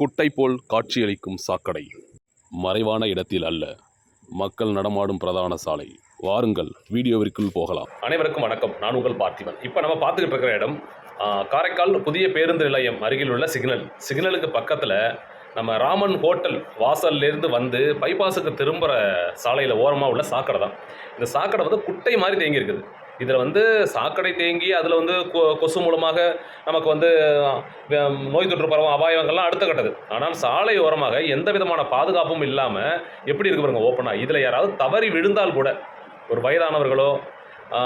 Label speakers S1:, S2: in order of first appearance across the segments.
S1: குட்டை போல் காட்சியளிக்கும் சாக்கடை. மறைவான இடத்தில் அல்ல. மக்கள் நடமாடும் பிரதான சாலை. வாருங்கள் வீடியோவிற்குள் போகலாம்.
S2: அனைவருக்கும் வணக்கம். நான் உங்கள் பார்த்திபன். இப்போ நம்ம பார்த்துக்கிட்டு இருக்கிற இடம் காரைக்கால் புதிய பேருந்து நிலையம் அருகில் உள்ள சிக்னல். சிக்னலுக்கு பக்கத்தில் நம்ம ராமன் ஹோட்டல் வாசல்லேருந்து வந்து பைபாஸுக்கு திரும்புகிற சாலையில் ஓரமாக உள்ள சாக்கடை தான். இந்த சாக்கடை வந்து குட்டை மாதிரி தேங்கி இருக்குது இதில் வந்து சாக்கடை தேங்கி அதில் வந்து கொ- கொசு மூலமாக நமக்கு வந்து நோய் தொற்று பரவும் அபாயங்கள்லாம் அடுத்த கட்டது. ஆனால் சாலை ஓரமாக எந்த விதமான பாதுகாப்பும் இல்லாமல் எப்படி இருக்கு பாருங்க ஓப்பனாக இதில் யாராவது தவறி விழுந்தால் கூட ஒரு வயதானவர்களோ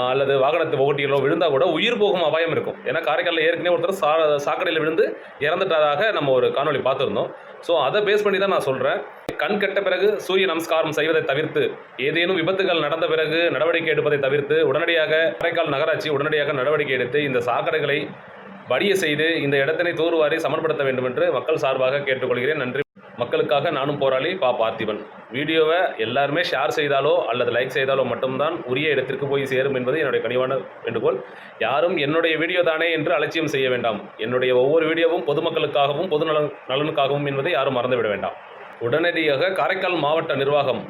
S2: அல்லது வாகனத்து ஓட்டிகளோ விழுந்தால் கூட உயிர் போகும் அபாயம் இருக்கும். ஏன்னா காரைக்காலில் ஏற்கனவே ஒருத்தர் சா சாக்கடையில் விழுந்து இறந்துட்டதாக நம்ம ஒரு காணொளி பார்த்துருந்தோம். ஸோ அதை பேஸ் பண்ணி தான் நான் சொல்கிறேன் கண் கெட்ட பிறகு சூரிய நமஸ்காரம் செய்வதை தவிர்த்து ஏதேனும் விபத்துகள் நடந்த பிறகு நடவடிக்கை எடுப்பதை தவிர்த்து உடனடியாக காரைக்கால் நகராட்சி உடனடியாக நடவடிக்கை எடுத்து இந்த சாக்கடைகளை வடிய செய்து இந்த இடத்தினை தூர்வாரி சமன்படுத்த வேண்டும் என்று மக்கள் சார்பாக கேட்டுக்கொள்கிறேன். நன்றி. மக்களுக்காக நானும் போராளி பா. பார்த்திபன். வீடியோவை எல்லாருமே ஷேர் செய்தாலோ அல்லது லைக் செய்தாலோ மட்டும்தான் உரிய இடத்திற்கு போய் சேரும் என்பது என்னுடைய கனிவான வேண்டுகோள். யாரும் என்னுடைய வீடியோ தானே என்று அலட்சியம் செய்ய வேண்டாம். என்னுடைய ஒவ்வொரு வீடியோவும் பொதுமக்களுக்காகவும் பொது நலன் நலனுக்காகவும் என்பதை யாரும் மறந்துவிட வேண்டாம். உடனடியாக காரைக்கால் மாவட்ட நிர்வாகம்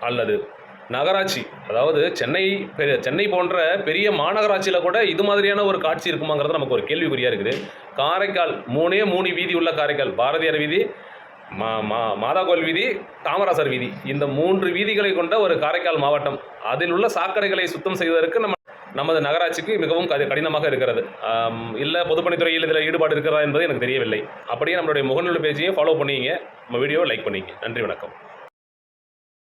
S2: அல்லது நகராட்சி அதாவது சென்னை பெ- சென்னை போன்ற பெரிய மாநகராட்சியில் கூட இது மாதிரியான ஒரு காட்சி இருக்குமாங்கிறது நமக்கு ஒரு கேள்விக்குறியாக இருக்குது. காரைக்கால் மூணே மூணு வீதி உள்ள காரைக்கால் பாரதியார் வீதி மா மா மாதாகோவில் வீதி காமராசர் வீதி. இந்த மூன்று வீதிகளை கொண்ட ஒரு காரைக்கால் மாவட்டம் அதில் உள்ள சாக்கடைகளை சுத்தம் செய்வதற்கு நம்ம நமது நகராட்சிக்கு மிகவும் கடி- கடினமாக இருக்கிறது. இல்லை பொதுப்பணித்துறையில் இதில் ஈடுபாடு இருக்கிறதா என்பது எனக்கு தெரியவில்லை. அப்படியே நம்மளுடைய முகநூல் பேஜையும் ஃபாலோ பண்ணிங்க நம்ம வீடியோவை லைக் பண்ணிங்க நன்றி வணக்கம்.